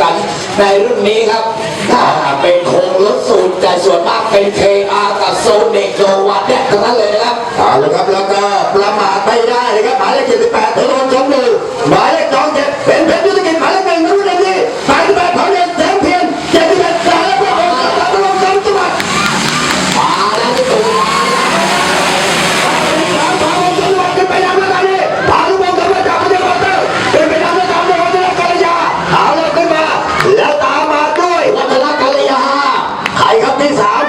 กันในรุ่นนี้ครับ ถ้าเป็นโครงลดสูตรแต่ส่วนมากเป็นเท this out.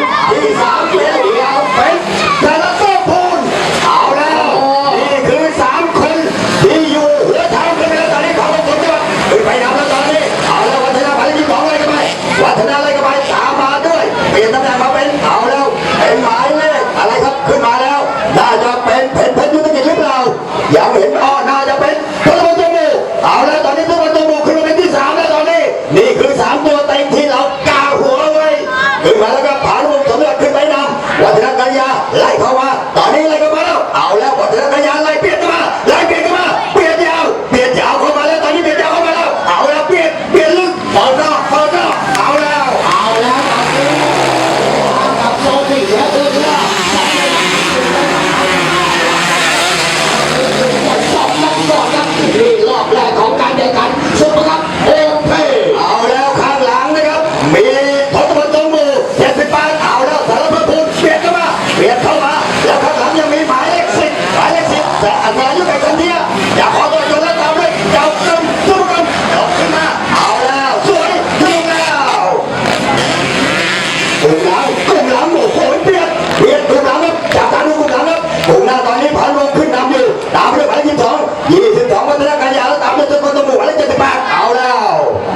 ถูกล้วถูกแล้วโอ้โหเบียดเบียดถูกล้วครัจับตาดูถูกลับถูกแล้วตอนนี้ผ่านลงขึ้นนำอยู่ตามด้วยหมายยี่สิบอยี่สิบองวัฒนการยาแล้วตามด้วยต้นตะบูหมายเลขเจ็ดสิบแปดเอาแล้ว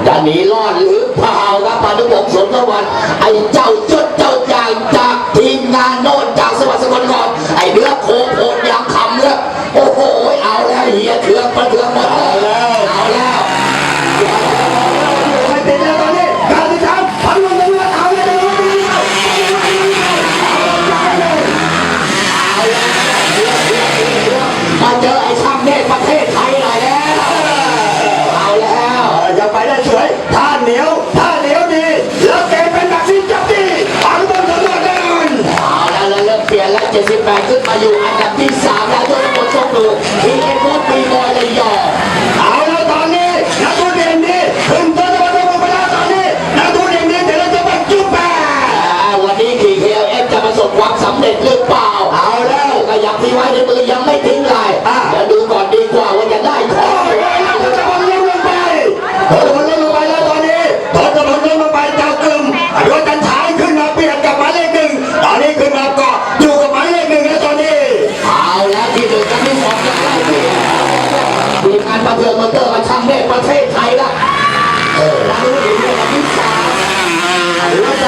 จะหนีรอดหรือเปล่าครับปานุพงศ์สมสวรรไอ้เจ้าจุด কিন্তু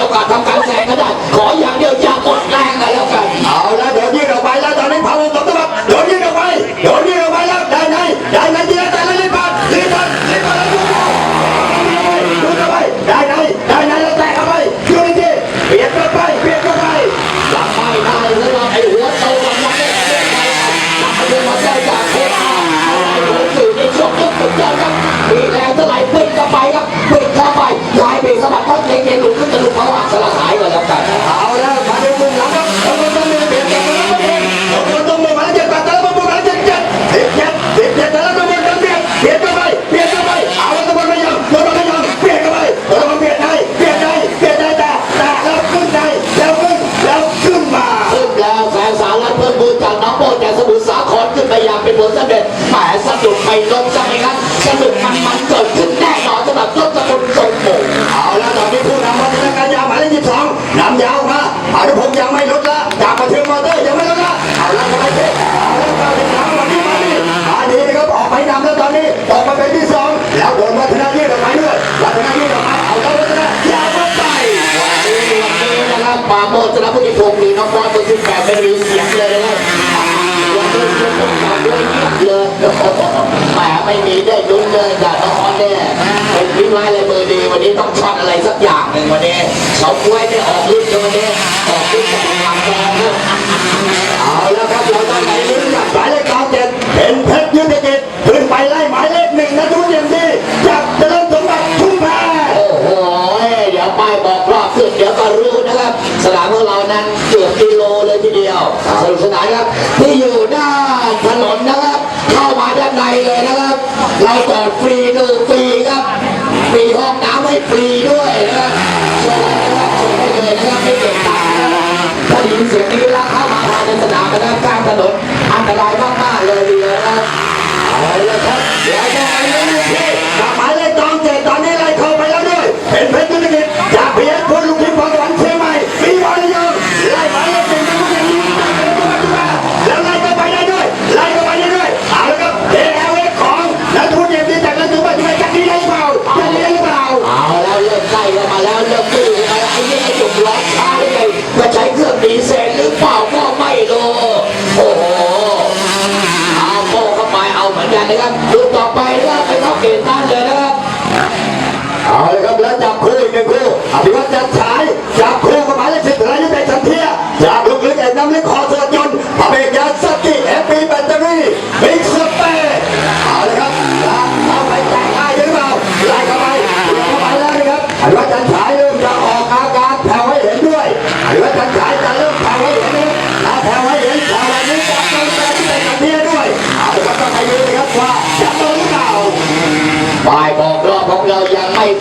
มีโอกาสทำการแสดงก็ ปาโมดชนะพุทธิพงศ์หรือน้องบอลเบอร์สิบแปดไม่มีเสียงเลยนะครับวันนี้เสียงผมฟังด้วยเงียบเลยแหมไม่มีได้ลุ้นเลยจากน้องบอลเนี่ยเป็นพิมพ์ลายลยมือดีวันนี้ต้องช็อตอะไรสักอย่างหนึ่งวันนี้เขากล้วยได้ออกลุ้นวันนี้ นุกสนานครับ ที่อยู่ด้าถนนนะครับ เข้ามาด้านในเลยนะครับ เราจอดฟรีดูฟรีครับฟรีห้องน้ำให้ฟรีด้วยนะครับชิญนะครับชิญได้เลยนะครับไม่เก็บตังค์นะครับถ้าได้ยินเสียงนี้แล้วเข้ามาภายในสนามนะครับกลางถนนอันตรายมากๆเลยทีเดียนะครับเอาละครับเดี๋ยวจะไป นะครับดูต่อไปนะครับไปเข้าเกณฑ์ตั้นเลยนะครับ เอาเลยครับแล้วจับคู่อีกหนึ่งคู่อภิวัตจัดฉายจั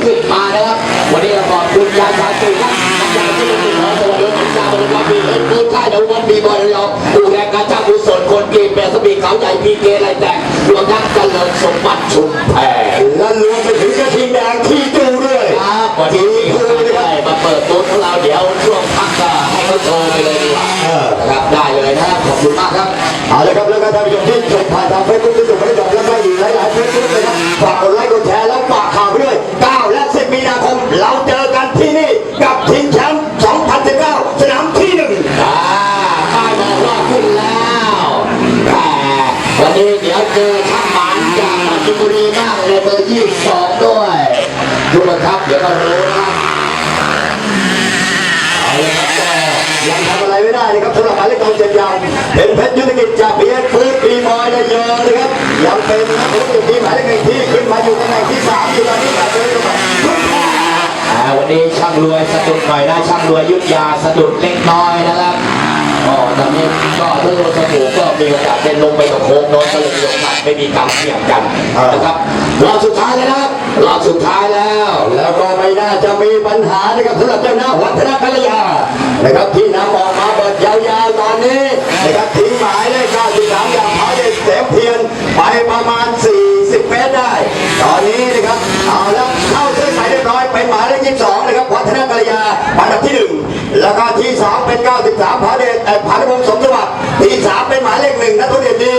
ขึ้นมานะครับ วันนี้เราขอบคุณยายชาตุครับยายที่เป็นของสวัสดิ์ของชาวบ้านเรามีเอ็นพูดใต้ดาววันมีบอลเราดูแลการจ้างกุศลคนเกมแปรสปีเขาใหญ่พีเกอะไรแต่รวมทั้งเจริญสมบัติชุมแพรและรวมไปถึงกระทิงแดงที่ดูด้วยครับวันนี้ได้มาเปิดตัวของเราเดี๋ยวช่วงพักก็ให้เขาโชว์ไปเลยดีกว่าเออนะครับได้เลยนะครับขอบคุณมากครับเอาละครับแล้วก็ท่านผู้ชมที่ชมผ่านทางเฟซบุ๊ก ทุกคนครับเดี๋ยวก็รู้นะครับเอาละครับก็ยังทำอะไรไม่ได้นะครับสำหรับหมายเลขตองเจ็ดยาวเป็นเพชรยุทธกิจจากเบียร์ฟื้นปีมอยได้เยอะนะครับยังเป็นนักธุรกิจหมายเลขหนึ่งที่ขึ้นมาอยู่ตำแหน่งที่สามอยู่ตอนนี้แบบเดินมาทุกแพ้อ่าวันนี้ช่างรวยสะดุดหน่อยนะช่างรวยยุทธยาสะดุดเล็กน้อยนะครับอ๋อตอนนี้ก็ทุกคนสมูก็มีโอกาสเป็นลงไปกับโค้งน้นก็เลยมีโอกาสไม่มีการเสี่ยงกันนะครับรอบสุดท้ายแล้วนะครับ รอบสุดท้ายแล้ว แล้วก็ไม่น่าจะมีปัญหานะครับสำหรับเจ้าหน้าวัฒนกัลยานะครับที่นำออกมาเปิดยาวๆตอนนี้นะครับทิ้งหมายเลข93อย่างเขาเด็กเสมเพียนไปประมาณ 40 เมตรได้ ตอนนี้นะครับเอาแล้วเข้าเส้นสายเรียบร้อยเป็นหมายเลข22นะครับวัฒนกัลยาอันดับที่ 1 แล้วก็ที่3เป็น 93ผาเดชเอ่ผานุพงศ์สมสวัสดิ์ที่ 3 เป็นหมายเลขหนึ่งนัทธุเดชดี